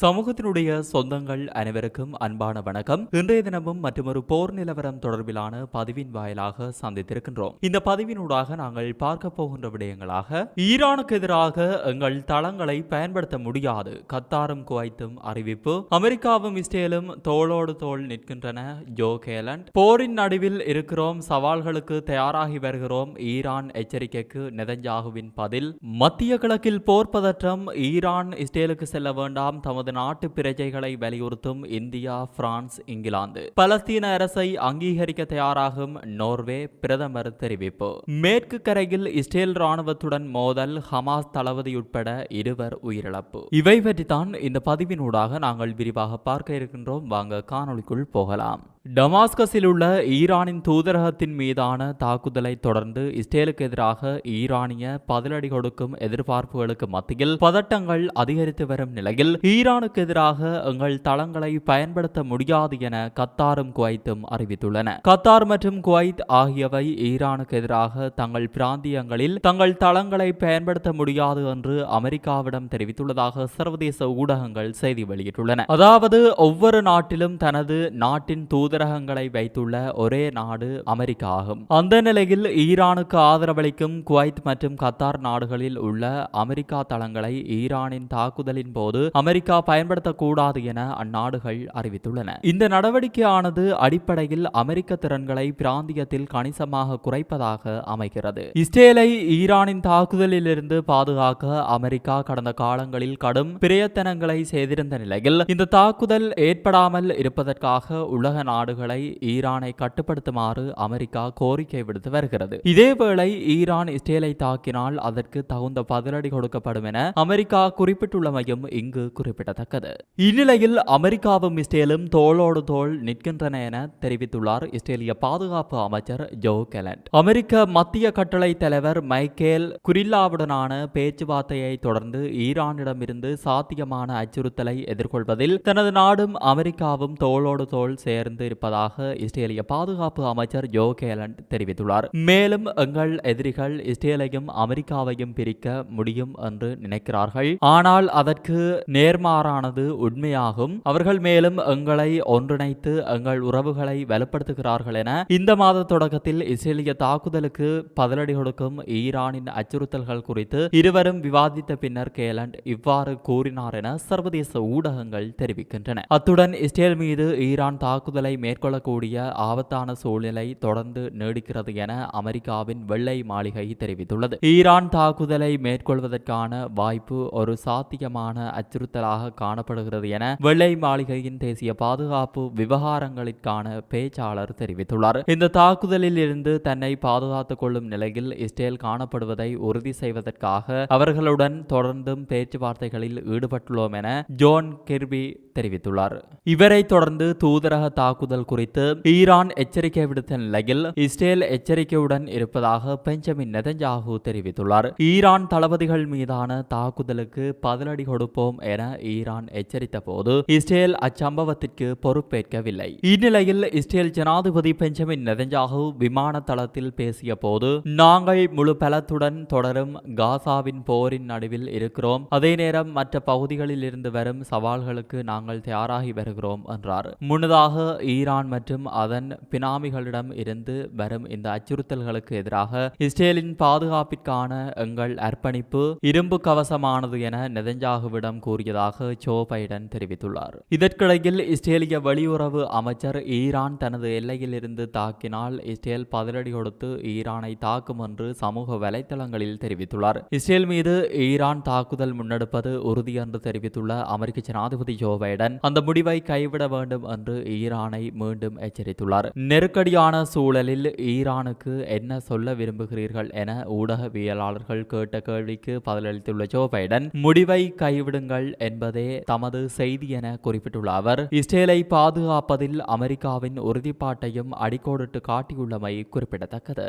சமூகத்தினுடைய சொந்தங்கள் அனைவருக்கும் அன்பான வணக்கம். இன்றைய தினமும் மற்றொரு போர் நிலவரம் தொடர்பிலான பதிவின் வாயிலாக சந்தித்திருக்கின்றோம். இந்த பதிவினூடாக நாங்கள் பார்க்க போகின்ற விடயங்களாக ஈரானுக்கு எதிராக எங்கள் தளங்களை பயன்படுத்த முடியாது. கத்தாரும் குவைத்தும் அறிவிப்பு அமெரிக்காவும் இஸ்ரேலும் தோளோடு தோள் நிற்கின்றன. ஜோ கேலண்ட் போரின் நடுவில் இருக்கிறோம் சவால்களுக்கு தயாராகி வருகிறோம். ஈரான் எச்சரிக்கைக்கு நெதஞ்சாகுவின் பதில் மத்திய கிழக்கில் போர் பதற்றம் ஈரான் இஸ்ரேலுக்கு செல்ல வேண்டாம் தமது நாட்டு பிரஜைகளை வலியுறுத்தும் இந்தியா பிரான்ஸ் இங்கிலாந்து. பலஸ்தீன அரசை அங்கீகரிக்க தயாராகும் நோர்வே பிரதமர் தெரிவிப்பு. மேற்கு கரையில் இஸ்ரேல் ராணுவத்துடன் மோதல் ஹமாஸ் தளபதி உட்பட இருவர் உயிரிழப்பு. இவை பற்றித்தான் இந்த பதிவினூடாக நாங்கள் விரிவாக பார்க்க இருக்கின்றோம். வாங்க காணொளிக்குள் போகலாம். டமாஸ்கஸில் உள்ள ஈரானின் தூதரகத்தின் மீதான தாக்குதலை தொடர்ந்து இஸ்ரேலுக்கு எதிராக ஈரானிய பதிலடி கொடுக்கும் எதிர்பார்ப்புகளுக்கு மத்தியில் பதட்டங்கள் அதிகரித்து வரும் நிலையில் ஈரானுக்கு எதிராக எங்கள் தளங்களை பயன்படுத்த முடியாது என கத்தாரும் குவைத்தும் அறிவித்துள்ளன. கத்தார் மற்றும் குவைத் ஆகியவை ஈரானுக்கு எதிராக தங்கள் பிராந்தியங்களில் தங்கள் தளங்களை பயன்படுத்த முடியாது என்று அமெரிக்காவிடம் தெரிவித்துள்ளதாக சர்வதேச ஊடகங்கள் செய்தி வெளியிட்டுள்ளன. அதாவது ஒவ்வொரு நாட்டிலும் தனது நாட்டின் தூதர் தூதரகங்களை வைத்துள்ள ஒரே நாடு அமெரிக்கா ஆகும். அந்த நிலையில் ஈரானுக்கு ஆதரவளிக்கும் குவைத் மற்றும் கத்தார் நாடுகளில் உள்ள அமெரிக்கா தளங்களை ஈரானின் தாக்குதலின் போது அமெரிக்கா பயன்படுத்தக்கூடாது என அந்நாடுகள் அறிவித்துள்ளன. இந்த நடவடிக்கையானது அடிப்படையில் அமெரிக்க திறன்களை பிராந்தியத்தில் கணிசமாக குறைப்பதாக அமைகிறது. இஸ்ரேலை ஈரானின் தாக்குதலிலிருந்து பாதுகாக்க அமெரிக்கா கடந்த காலங்களில் கடும் பிரயத்தனங்களை செய்திருந்த நிலையில் இந்த தாக்குதல் ஏற்படாமல் இருப்பதற்காக உலக நாடு நாடுகளை ஈரானை கட்டுப்படுத்துமாறு அமெரிக்கா கோரிக்கை விடுத்து வருகிறது. இதேவேளை ஈரான் இஸ்ரேலை தாக்கினால் அதற்கு தகுந்த பதிலடி கொடுக்கப்படும் என அமெரிக்கா குறிப்பிட்டுள்ளமையும் இங்கு குறிப்பிடத்தக்கது. இந்நிலையில் அமெரிக்காவும் இஸ்ரேலும் தோளோடு தோல் நிற்கின்றன என தெரிவித்துள்ளார் இஸ்ரேலிய பாதுகாப்பு அமைச்சர் ஜோ கெலண்ட். அமெரிக்க மத்திய கட்டளை தலைவர் மைக்கேல் குரில்லாவுடனான பேச்சுவார்த்தையை தொடர்ந்து ஈரானிடமிருந்து சாத்தியமான அச்சுறுத்தலை எதிர்கொள்வதில் தனது நாடும் அமெரிக்காவும் தோளோடு தோல் சேர்ந்து இருப்பதாக இஸ்ரேலிய பாதுகாப்பு அமைச்சர் ஜோ கேலண்ட் தெரிவித்துள்ளார். மேலும் எங்கள் எதிரிகள் இஸ்ரேலையும் அமெரிக்காவையும் பிரிக்க முடியும் என்று நினைக்கிறார்கள். ஆனால் அதற்கு நேர்மாறானது உண்மையாகும். அவர்கள் மேலும் எங்களை ஒன்றிணைத்து எங்கள் உறவுகளை வலுப்படுத்துகிறார்கள் என இந்த மாத தொடக்கத்தில் இஸ்ரேலிய தாக்குதலுக்கு பதிலடி கொடுக்கும் ஈரானின் அச்சுறுத்தல்கள் குறித்து இருவரும் விவாதித்த பின்னர் கேலண்ட் இவ்வாறு கூறினார் என சர்வதேச ஊடகங்கள் தெரிவிக்கின்றன. அத்துடன் இஸ்ரேல் மீது ஈரான் தாக்குதலை மேற்கொள்ளக்கூடிய ஆபத்தான சூழ்நிலை தொடர்ந்து நீடிக்கிறது என அமெரிக்காவின் வெள்ளை மாளிகை தெரிவித்துள்ளது. ஈரான் தாக்குதலை மேற்கொள்வதற்கான வாய்ப்பு ஒரு சாத்தியமான அச்சுறுத்தலாக காணப்படுகிறது என வெள்ளை மாளிகையின் தேசிய பாதுகாப்பு விவகாரங்களுக்கான பேச்சாளர் தெரிவித்துள்ளார். இந்த தாக்குதலில் இருந்து தன்னை பாதுகாத்துக் கொள்ளும் நிலையில் இஸ்ரேல் காணப்படுவதை உறுதி செய்வதற்காக அவர்களுடன் தொடர்ந்தும் பேச்சுவார்த்தைகளில் ஈடுபட்டுள்ளோம் என ஜோன் கெர்பி தெரிவித்துள்ளார். இவரை தொடர்ந்து தூதரக தாக்குதல் தாக்குதல் குறித்து ஈரான் எச்சரிக்கை விடுத்த நிலையில் இஸ்ரேல் எச்சரிக்கையுடன் இருப்பதாக பெஞ்சமின் நெதஞ்சாகு தெரிவித்துள்ளார். ஈரான் தளபதிகள் மீதான தாக்குதலுக்கு பதிலடி கொடுப்போம் என ஈரான் எச்சரித்த போது இஸ்ரேல் அச்சம்பவத்திற்கு பொறுப்பேற்கவில்லை. இந்நிலையில் இஸ்ரேல் ஜனாதிபதி பெஞ்சமின் நெதஞ்சாகு விமான தளத்தில் பேசிய போது நாங்கள் முழு பலத்துடன் தொடரும் காசாவின் போரின் நடுவில் இருக்கிறோம். அதே நேரம் மற்ற பகுதிகளில் இருந்து வரும் சவால்களுக்கு நாங்கள் தயாராகி வருகிறோம் என்றார். முன்னதாக ஈரான் மற்றும் அதன் பினாமிகளிடம் இருந்து வரும் இந்த அச்சுறுத்தல்களுக்கு எதிராக இஸ்ரேலின் பாதுகாப்பிற்கான எங்கள் அர்ப்பணிப்பு இரும்பு கவசமானது என நெதஞ்சாகுவிடம் கூறியதாக ஜோ பைடன் தெரிவித்துள்ளார். இதற்கிடையில் இஸ்ரேலிய வெளியுறவு அமைச்சர் ஈரான் தனது எல்லையில் இருந்து தாக்கினால் இஸ்ரேல் பதிலடி கொடுத்து ஈரானை தாக்கும் என்று சமூக வலைதளங்களில் தெரிவித்துள்ளார். இஸ்ரேல் மீது ஈரான் தாக்குதல் முன்னெடுப்பது உறுதி என்று தெரிவித்துள்ள அமெரிக்க ஜனாதிபதி ஜோ பைடன் அந்த முடிவை கைவிட வேண்டும் என்று ஈரானை மீண்டும் எச்சரித்துள்ளார். நெருக்கடியான சூழலில் ஈரானுக்கு என்ன சொல்ல விரும்புகிறீர்கள் என ஊடகவியலாளர்கள் கேட்ட கேள்விக்கு பதிலளித்துள்ள ஜோ பைடன் முடிவை கைவிடுங்கள் என்பதே தமது செய்தி என குறிப்பிட்டுள்ள அவர் இஸ்ரேலை பாதுகாப்பதில் அமெரிக்காவின் உறுதிப்பாட்டையும் அடிக்கோடிட்டு காட்டியுள்ளமை குறிப்பிடத்தக்கது.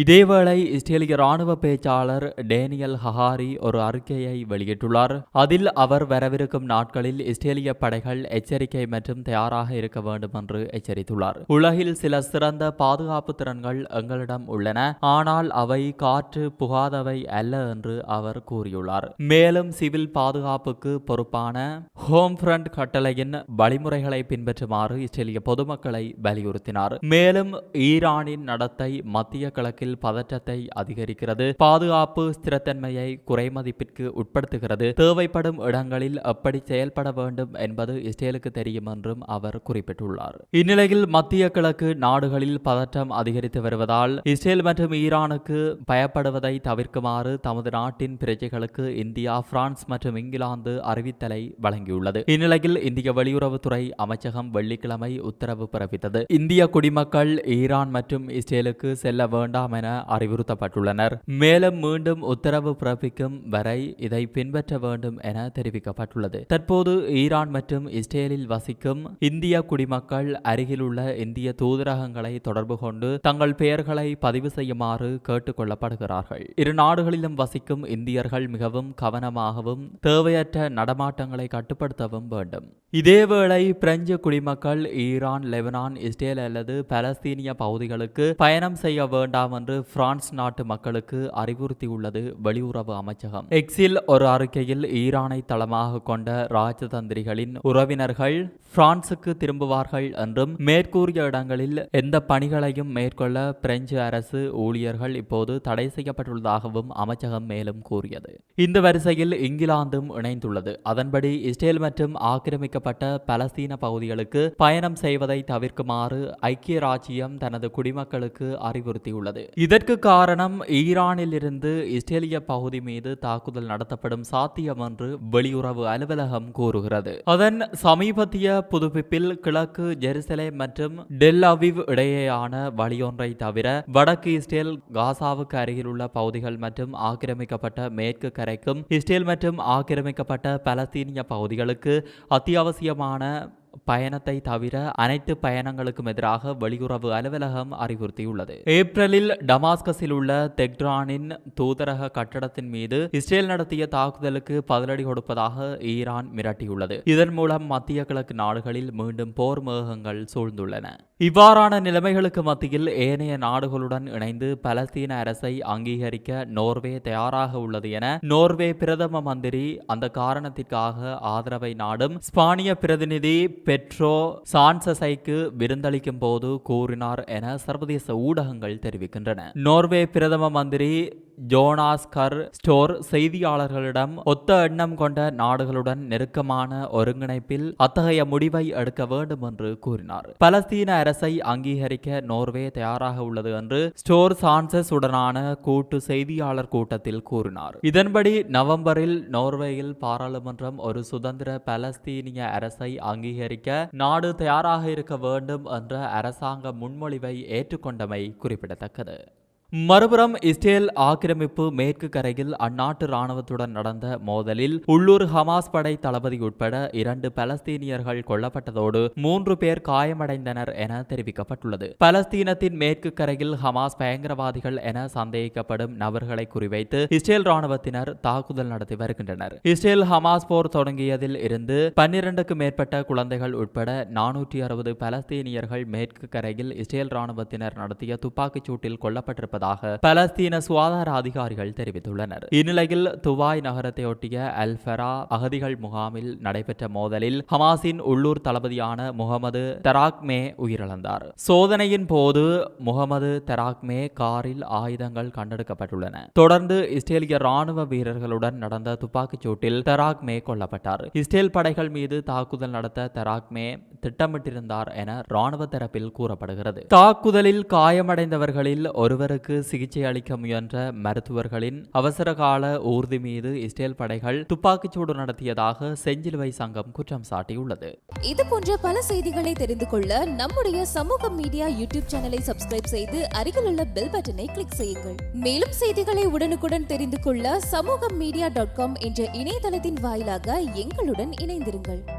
இதேவேளை இஸ்ரேலிய ராணுவ பேச்சாளர் டேனியல் ஹஹாரி ஒரு அறிக்கையை வெளியிட்டுள்ளார். அதில் அவர் வரவிருக்கும் நாட்களில் இஸ்ரேலிய படைகள் எச்சரிக்கை மற்றும் தயாராக இருக்க வேண்டும் என்று எச்சரித்துள்ளார். உலகில் சில சிறந்த பாதுகாப்பு திறன்கள் எங்களிடம் உள்ளன. ஆனால் அவை காற்று புகாதவை அல்ல என்று அவர் கூறியுள்ளார். மேலும் சிவில் பாதுகாப்புக்கு பொறுப்பான ஹோம் ஃப்ரண்ட் கட்டளையின் வழிமுறைகளை பின்பற்றுமாறு இஸ்ரேலிய பொதுமக்களை வலியுறுத்தினார். மேலும் ஈரானின் நடத்தை மத்திய கிழக்கில் பதற்றத்தை அதிகரிக்கிறது. பாதுகாப்பு ஸ்திரத்தன்மையை குறைமதிப்பிற்கு உட்படுத்துகிறது. தேவைப்படும் இடங்களில் எப்படி செயல்பட வேண்டும் என்பது இஸ்ரேலுக்கு தெரியும் என்றும் அவர் குறிப்பிட்டுள்ளார். இந்நிலையில் மத்திய கிழக்கு நாடுகளில் பதற்றம் அதிகரித்து வருவதால் இஸ்ரேல் மற்றும் ஈரானுக்கு பயப்படுவதை தவிர்க்குமாறு தமது நாட்டின் பிரஜைகளுக்கு இந்தியா பிரான்ஸ் மற்றும் இங்கிலாந்து அறிவித்தலை வழங்கியுள்ளது. இந்நிலையில் இந்திய வெளியுறவுத்துறை அமைச்சகம் வெள்ளிக்கிழமை உத்தரவு பிறப்பித்தது. இந்திய குடிமக்கள் ஈரான் மற்றும் இஸ்ரேலுக்கு செல்ல வேண்டாம் என அறிவுறுத்தப்பட்டுள்ளனர். மேலும் மீண்டும் உத்தரவு பிறப்பிக்கும் வரை இதை பின்பற்ற வேண்டும் என தெரிவிக்கப்பட்டுள்ளது. தற்போது ஈரான் மற்றும் இஸ்ரேலில் வசிக்கும் இந்திய குடிமக்கள் அருகிலுள்ள இந்திய தூதரகங்களை தொடர்பு கொண்டு தங்கள் பெயர்களை பதிவு செய்யுமாறு கேட்டுக் கொள்ளப்படுகிறார்கள் இரு நாடுகளிலும் வசிக்கும் இந்தியர்கள் மிகவும் கவனமாகவும் தேவையற்ற நடமாட்டங்களை கட்டுப்படுத்தவும் வேண்டும். இதேவேளை பிரெஞ்சு குடிமக்கள் ஈரான் லெபனான் இஸ்ரேல் அல்லது பலஸ்தீனிய பகுதிகளுக்கு பயணம் செய்ய வேண்டாம் என்று பிரான்ஸ் நாட்டு மக்களுக்கு அறிவுறுத்தியுள்ளது வெளியுறவு அமைச்சகம். எக்ஸில் ஒரு அறிக்கையில் ஈரானை தளமாக கொண்ட ராஜதந்திரிகளின் உறவினர்கள் பிரான்சுக்கு திரும்புவார்கள் என்றும் மேற்கூறிய இடங்களில் எந்த பணிகளையும் மேற்கொள்ள பிரெஞ்சு அரசு ஊழியர்கள் இப்போது தடை செய்யப்பட்டுள்ளதாகவும் அமைச்சகம் மேலும் கூறியது. இந்த வரிசையில் இங்கிலாந்தும் இணைந்துள்ளது. அதன்படி இஸ்ரேல் மற்றும் ஆக்கிரமிக்கப்பட்ட பலஸ்தீன பகுதிகளுக்கு பயணம் செய்வதை தவிர்க்குமாறு ஐக்கிய ராஜ்யம் தனது குடிமக்களுக்கு அறிவுறுத்தியுள்ளது. இதற்கு காரணம் ஈரானில் இருந்து இஸ்ரேலிய பகுதி மீது தாக்குதல் நடத்தப்படும் சாத்தியம் என்று வெளியுறவு அலுவலகம் கூறுகிறது. அதன் சமீபத்திய புதுப்பிப்பில் கிழக்கு ஜெருசலேம் மற்றும் டெல் அவிவ் இடையேயான வழியொன்றை தவிர வடக்கு இஸ்ரேல் காசாவுக்கு அருகிலுள்ள பகுதிகள் மற்றும் ஆக்கிரமிக்கப்பட்ட மேற்கு கரைக்கும் இஸ்ரேல் மற்றும் ஆக்கிரமிக்கப்பட்ட பலஸ்தீனிய பகுதிகளுக்கு அத்தியாவசியமான பயணத்தை தவிர அனைத்து பயணங்களுக்கும் எதிராக வெளியுறவு அலுவலகம் அறிவுறுத்தியுள்ளது. ஏப்ரலில் டமாஸ்கஸில் உள்ள தெக்ரானின் தூதரக கட்டடத்தின் மீது இஸ்ரேல் நடத்திய தாக்குதலுக்கு பதிலடி கொடுப்பதாக ஈரான் மிரட்டியுள்ளது. இதன் மூலம் மத்திய கிழக்கு நாடுகளில் மீண்டும் போர் மேகங்கள் சூழ்ந்துள்ளன. இவ்வாறான நிலைமைகளுக்கு மத்தியில் ஏனைய நாடுகளுடன் இணைந்து பலஸ்தீன அரசை அங்கீகரிக்க நோர்வே தயாராக உள்ளது என நோர்வே பிரதம மந்திரி அந்த காரணத்திற்காக ஆதரவை நாடும் ஸ்பானிய பிரதிநிதி பெட்ரோ சான்சசைக்கு விருந்தளிக்கும் போது கூறினார் என சர்வதேச ஊடகங்கள் தெரிவிக்கின்றன. நோர்வே பிரதம மந்திரி ஜோனாஸ்கர் ஸ்டோர் செய்தியாளர்களிடம் ஒத்த எண்ணம் கொண்ட நாடுகளுடன் நெருக்கமான ஒருங்கிணைப்பில் அத்தகைய முடிவை எடுக்க வேண்டும் என்று கூறினார். பலஸ்தீன அரசை அங்கீகரிக்க நோர்வே தயாராக உள்ளது என்று ஸ்டோர் சான்சஸ் உடனான கூட்டு செய்தியாளர் கூட்டத்தில் கூறினார். இதன்படி நவம்பரில் நோர்வேயில் பாராளுமன்றம் ஒரு சுதந்திர பலஸ்தீனிய அரசை அங்கீகரிக்க நாடு தயாராக இருக்க வேண்டும் என்ற அரசாங்க முன்மொழிவை ஏற்றுக்கொண்டமை குறிப்பிடத்தக்கது. மறுபுறம் இஸ்ரேல் ஆக்கிரமிப்பு மேற்கு கரையில் அந்நாட்டு ராணுவத்துடன் நடந்த மோதலில் உள்ளூர் ஹமாஸ் படை தளபதி உட்பட இரண்டு பலஸ்தீனியர்கள் கொல்லப்பட்டதோடு மூன்று பேர் காயமடைந்தனர் என தெரிவிக்கப்பட்டுள்ளது. பலஸ்தீனத்தின் மேற்கு கரையில் ஹமாஸ் பயங்கரவாதிகள் என சந்தேகிக்கப்படும் நபர்களை குறிவைத்து இஸ்ரேல் ராணுவத்தினர் தாக்குதல் நடத்தி வருகின்றனர். இஸ்ரேல் ஹமாஸ் போர் தொடங்கியதில் இருந்து பன்னிரண்டுக்கு மேற்பட்ட குழந்தைகள் உட்பட நானூற்றி அறுபது பலஸ்தீனியர்கள் மேற்கு கரையில் இஸ்ரேல் ராணுவத்தினர் நடத்திய துப்பாக்கிச் சூட்டில் கொல்லப்பட்டிருப்பதாக பலஸ்தீன சுகாதார அதிகாரிகள் தெரிவித்துள்ளனர். இந்நிலையில் துவாய் நகரத்தை ஒட்டிய அல் அகதிகள் முகாமில் நடைபெற்ற மோதலில் ஹமாஸின் உள்ளூர் தளபதியான முகமது தராக்மே உயிரிழந்தார். சோதனையின் போது முகமது தராக்மே காரில் ஆயுதங்கள் கண்டெடுக்கப்பட்டுள்ளன. தொடர்ந்து இஸ்ரேலிய ராணுவ வீரர்களுடன் நடந்த துப்பாக்கிச் சூட்டில் தராக்மே கொல்லப்பட்டார். இஸ்ரேல் படைகள் மீது தாக்குதல் நடத்த தராக்மே திட்டமிட்டிருந்தார் என ராணுவ தரப்பில் கூறப்படுகிறது. தாக்குதலில் காயமடைந்தவர்களில் ஒருவருக்கு சிகிச்சை அளிக்க முயன்ற மருத்துவர்களின் அவசரகால ஊர்தி மீது இஸ்ரேல் படைகள் துப்பாக்கிச்சூடு நடத்தியதாக செஞ்சிலுவை சங்கம் குற்றம் சாட்டியுள்ளது. இது போன்ற பல செய்திகளை தெரிந்து கொள்ள நம்முடைய சமூக மீடியா யூடியூப் சேனலை சப்ஸ்கிரைப் செய்து அருகிலுள்ள பெல் பட்டனை கிளிக் செய்யுங்கள். மேலும் செய்திகளை உடனுக்குடன் தெரிந்து கொள்ள சமூக மீடியா டாட் காம் என்ற இணையதளத்தின் வாயிலாக எங்களுடன் இணைந்திருங்கள்.